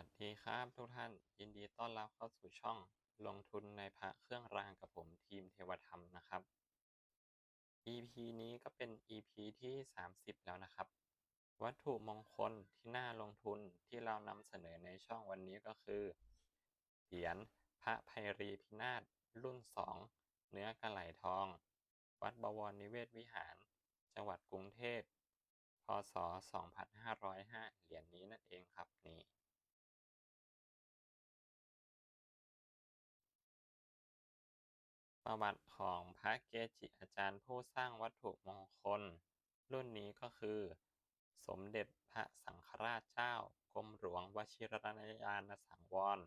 วัสดีครับทุกท่านยินดีต้อนรับเข้าสู่ช่องลงทุนในพระเครื่องรางกับผมทีมเทวธรรมนะครับ EP นี้ก็เป็น EP ที่ 30 แล้วนะครับ วัตถุมงคลที่น่าลงทุนที่เรานำเสนอในช่องวันนี้ก็คือเหรียญพระไพรีพินาศรุ่น 2 เนื้อกระไหลทอง วัดบวรนิเวศวิหาร จังหวัดกรุงเทพพศ 2505 เหรียญนี้นั่นเองครับนี่ ประวัติของพระเกจิอาจารย์ผู้สร้างวัตถุมงคล รุ่นนี้ก็คือ สมเด็จพระสังฆราชเจ้ากรมหลวงวชิรยานสังวร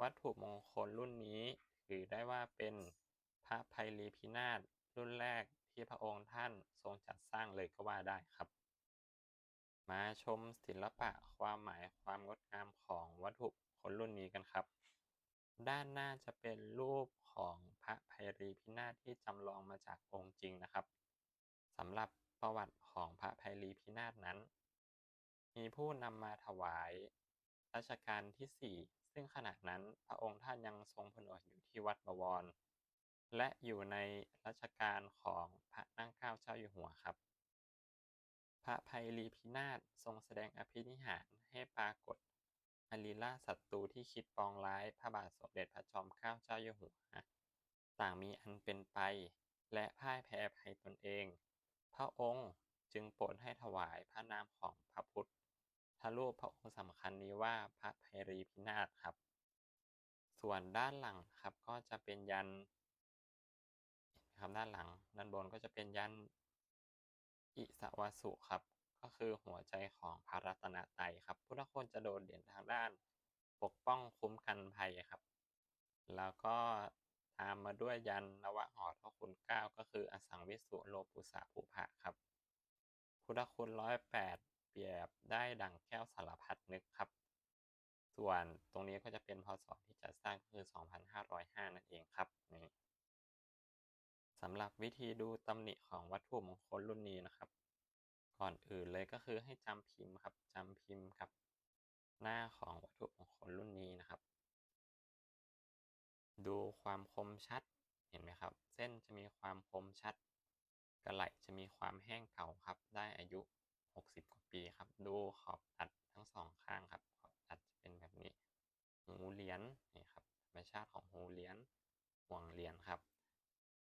วัตถุมงคลรุ่นนี้ถือได้ว่าเป็นพระไพลีพินาศรุ่นแรกที่พระองค์ท่านทรงจัดสร้างเลยก็ว่าได้ครับ มาชมศิลปะความหมายความงดงามของวัตถุมงคลรุ่นนี้กันครับ ด้านหน้าจะเป็นรูปของพระไพรีพินาศที่จำลองมาจากองค์จริงนะครับสำหรับประวัติของพระไพรีพินาศนั้น มีผู้นำมาถวายรัชกาลที่ 4 ซึ่งขณะนั้นพระองค์ท่านยังทรงผนวดอยู่ที่วัดบวร และอยู่ในรัชกาลของพระนั่งเกล้าเจ้าอยู่หัวครับ พระไพรีพินาศทรงแสดงอภินิหารให้ปรากฏ อริล่าศัตรูที่คิดปองร้ายพระบาทสมเด็จพระจอมเกล้าเจ้าอยู่หัว ต่างมีอันเป็นไป และพ่ายแพ้ภัยตนเอง พระองค์จึงโปรดให้ถวายพระนามของพระพุทธรูปพระองค์สำคัญนี้ว่าพระไพรีพินาศครับ ส่วนด้านหลังครับก็จะเป็นยันครับด้านหลังด้านบนก็จะเป็นยันอิสวาสุครับ ก็คือหัวใจของพระรัตนตรัยครับ พุทธคุณจะโดดเด่นทางด้านปกป้องคุ้มกันภัยครับ แล้วก็ตามมาด้วยยันนวหอทคุณเก้าก็คืออสังวิสุโลปุสะภูภะครับ พุทธคุณร้อยแปดเปรียบได้ดังแก้วสารพัดนึกครับ ส่วนตรงนี้ก็จะเป็นพศที่จัดสร้างคือ 2505 นั่นเองครับนี่สำหรับวิธีดูตำหนิของวัตถุมงคลรุ่นนี้นะครับ ก่อนอื่นเลยก็คือให้จำพิมพ์ครับจำพิมพ์กับหน้าของวัตถุมงคลรุ่นนี้นะครับ ดูความคมชัดเห็นไหมครับ เส้นจะมีความคมชัด กระไหลจะมีความแห้งเก่าครับ ได้อายุ 60 กว่าปีครับ ดูขอบตัดทั้งสองข้างครับ ขอบตัดจะเป็นแบบนี้ หูเหรียญนี่ครับธรรมชาติของหูเหรียญห่วงเหรียญครับ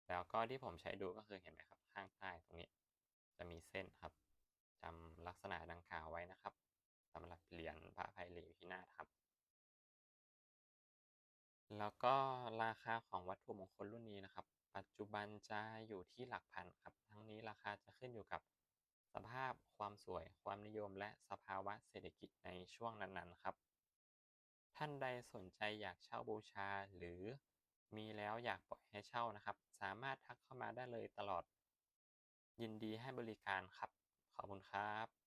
แล้วก็ที่ผมใช้ดูก็คือเห็นไหมครับ ข้างใต้ตรงนี้ จะมีเส้นครับจำลักษณะดังกล่าวไว้นะครับสำหรับเหรีย ลีพินาศครับ แล้วก็ราคาของวัตถุมงคลรุ่นนี้นะครับ ปัจจุบันจะอยู่ที่หลักพันครับ ทั้งนี้ราคาจะขึ้นอยู่กับสภาพความสวย ความนิยม และสภาวะเศรษฐกิจในช่วงนั้นๆครับ ท่านใดสนใจอยากเช่าบูชาหรือมีแล้วอยากปล่อยให้เช่านะครับ สามารถทักเข้ามาได้เลยตลอด ยินดีให้บริการครับ ขอบคุณครับ